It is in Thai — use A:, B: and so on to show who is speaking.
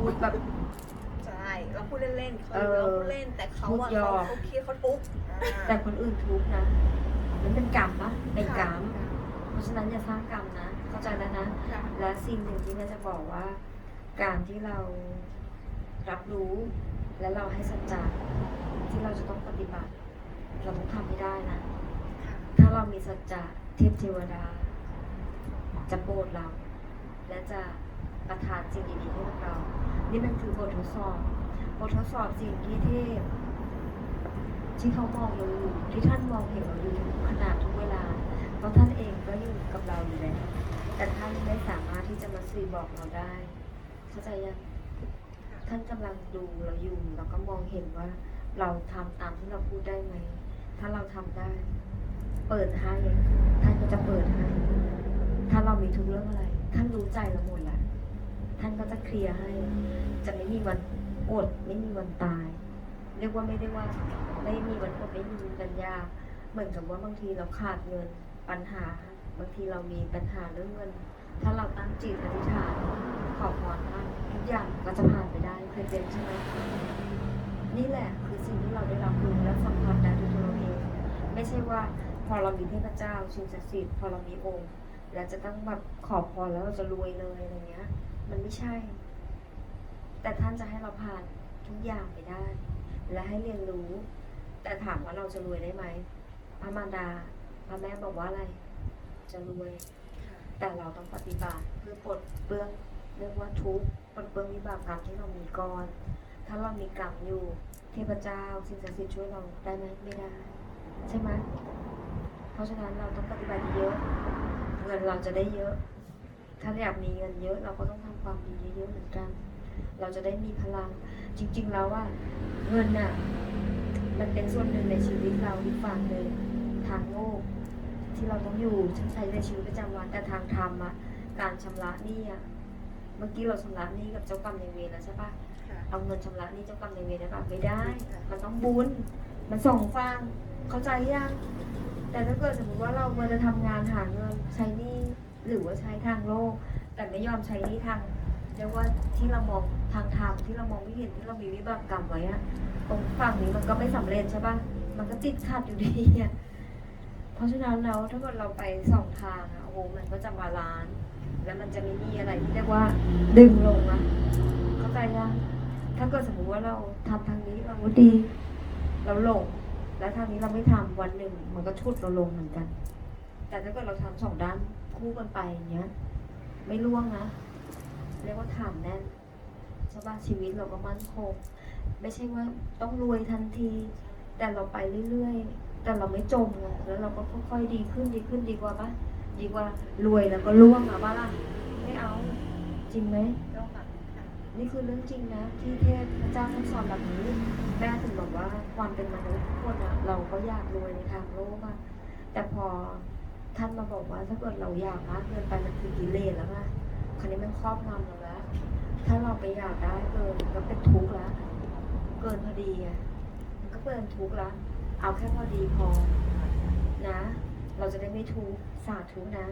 A: พูดแบบ
B: ใช่เราพูดเล่นๆเขา
A: เออ
B: เราพูดเล่นแต่เขา
A: พูด
B: อะ
A: หยอ
B: เขา
A: ก
B: เขาเครียดเขาทุกข์อ่า
A: แต่คนอื่นทุกข์นะมันเป็นกรรมปะเป็นกรรม
B: ค่ะ
A: เพราะฉะนั้นอย่าสร้างกรรมนะ เข้าใจแล้วนะ
B: ค่ะ
A: และสิ่งหนึ่งที่แม่จะบอกว่า การที่เรารับรู้ และเราให้สัจจะที่เราจะต้องปฏิบัติ เราต้องทำให้ได้นะ
B: ค่ะ
A: ถ้าเรามีสัจจะเทพเทวดา จะโปรดเรา และจะประทานสิ่งดีๆให้กับเรา นี่มันคือบททดสอบบททดสอบสิ่งที่เทพที่เขามองเราอยู่ที่ท่านมองเห็นเราอยู่ทุกขณะทุกเวลาเพราะท่านเองก็อยู่กับเราอยู่แล้วแต่ท่านไม่สามารถที่จะมาสื่อบอกเราได้ เข้าใจยังท่านกำลังดูเราอยู่แล้วก็มองเห็นว่า เราทำตามที่เราพูดได้ไหมถ้าเราทำได้ เปิดให้ท่านก็จะเปิดให้ถ้าเรามีทุกเรื่องอะไร ท่านรู้ใจเราหมดแหละ ท่านก็จะเคลียร์ให้ จะไม่มีวันอด ไม่มีวันตาย เรียกว่าไม่ได้ว่า ไม่มีวันอดไม่มีวันยากเหมือนกับว่าบางทีเราขาดเงินปัญหา บางทีเรามีปัญหาเรื่องเงิน ถ้าเราตั้งจิตอธิษฐานขอพรท่านทุกอย่างก็จะผ่านไปได้เคยเป็นใช่ไหมนี่แหละคือสิ่งที่เราได้รับรู้และสัมผัสได้ด้วยตัวเราเองไม่ใช่ว่าพอเรามีเทพเจ้าสิ่งศักดิ์สิทธิ์พอเรามีองค์ แล้วจะต้องแบบขอพรแล้วเราจะรวยเลยอะไรเงี้ย มันไม่ใช่ แต่ท่านจะให้เราผ่านทุกอย่างไปได้ และให้เรียนรู้ แต่ถามว่าเราจะรวยได้ไหมพระมารดาพระแม่บอกว่าอะไร จะรวย แต่เราต้องปฏิบัติเพื่อปลดเปลื้องเรียกว่าทุกข์ปลดเปลื้องวิบากกรรมที่เรามีก่อน ถ้าเรามีกรรมอยู่เทพเจ้าสิ่งศักดิ์สิทธิ์ช่วยเราได้ไหมไม่ได้ ใช่ไหมเพราะฉะนั้นเราต้องปฏิบัติเยอะ เงินเราจะได้เยอะ ถ้าอยากมีเงินเยอะ เราก็ต้องทำความดีเยอะๆเหมือนกัน เราจะได้มีพลัง จริง ๆ แล้วว่าเงินน่ะ มันเป็นส่วนหนึ่งในชีวิตเราอีกฝั่งหนึ่งทางโลกที่เราต้องอยู่ใช้ในชีวิตประจำวันแต่ทางธรรมอะการชำระหนี้อะเมื่อกี้เราชำระหนี้กับเจ้ากรรมนายเวรแล้วใช่ปะ
B: ค่ะ
A: เอาเงินชำระหนี้เจ้ากรรมนายเวรได้ปะไม่ได้ มันต้องบุญมันสองฟังเข้าใจยังแต่ถ้าเกิดสมมติว่าเราเมื่อจะทำงานหาเงินใช้หนี้ หรือว่าใช้ทางโลก แต่ไม่ยอมใช้หนี้ทางเรียกว่าที่เรามองทางธรรมที่เรามองไม่เห็นที่เรามีวิบากกรรมไว้อะตรงฝั่งนี้มันก็ไม่สำเร็จใช่ปะมันก็ติดขัดอยู่ดีอะเพราะฉะนั้นแล้วถ้าเกิดเราไปสองทางอะโอ้โหมันก็จะบาลานซ์แล้วมันจะไม่มีอะไรที่เรียกว่าดึงลงอะเข้าใจยังถ้าเกิดสมมติว่าเราทำทางนี้เราก็ดี เราลง แล้วทางนี้เราไม่ทำวันหนึ่งมันก็ชุดเราลงเหมือนกัน แต่ถ้าเกิดเราทำสองด้านคู่กันไปอย่างเงี้ย ไม่ล่วงนะ เรียกว่าฐานแน่นใช่ป่ะชีวิตเราก็มั่นคง ไม่ใช่ว่าต้องรวยทันที แต่เราไปเรื่อยๆ แต่เราไม่จมไงแล้วเราก็ค่อยๆดีขึ้นดีขึ้นดีกว่าปะดีกว่ารวยแล้วก็ล่วงอะบ้าล่ะไม่เอาจริงไหมนี่คือเรื่องจริงนะ ที่เทพพระเจ้าท่านสอนแบบนี้ แม่ถึงบอกว่าความเป็นมนุษย์ทุกคนอะเราก็อยากรวยในทางโลกอะแต่พอ ท่านมาบอกว่าถ้าเกิดเราอยากมากเกินไปมันคือกิเลสแล้วไงคราวนี้มันครอบงำเราแล้ว ถ้าเราไปอยากได้เกินก็เป็นทุกข์แล้วเกินพอดีอะมันก็เป็นทุกข์แล้วเอาแค่พอดีพอนะ เราจะได้ไม่ทุกข์สาธุนะ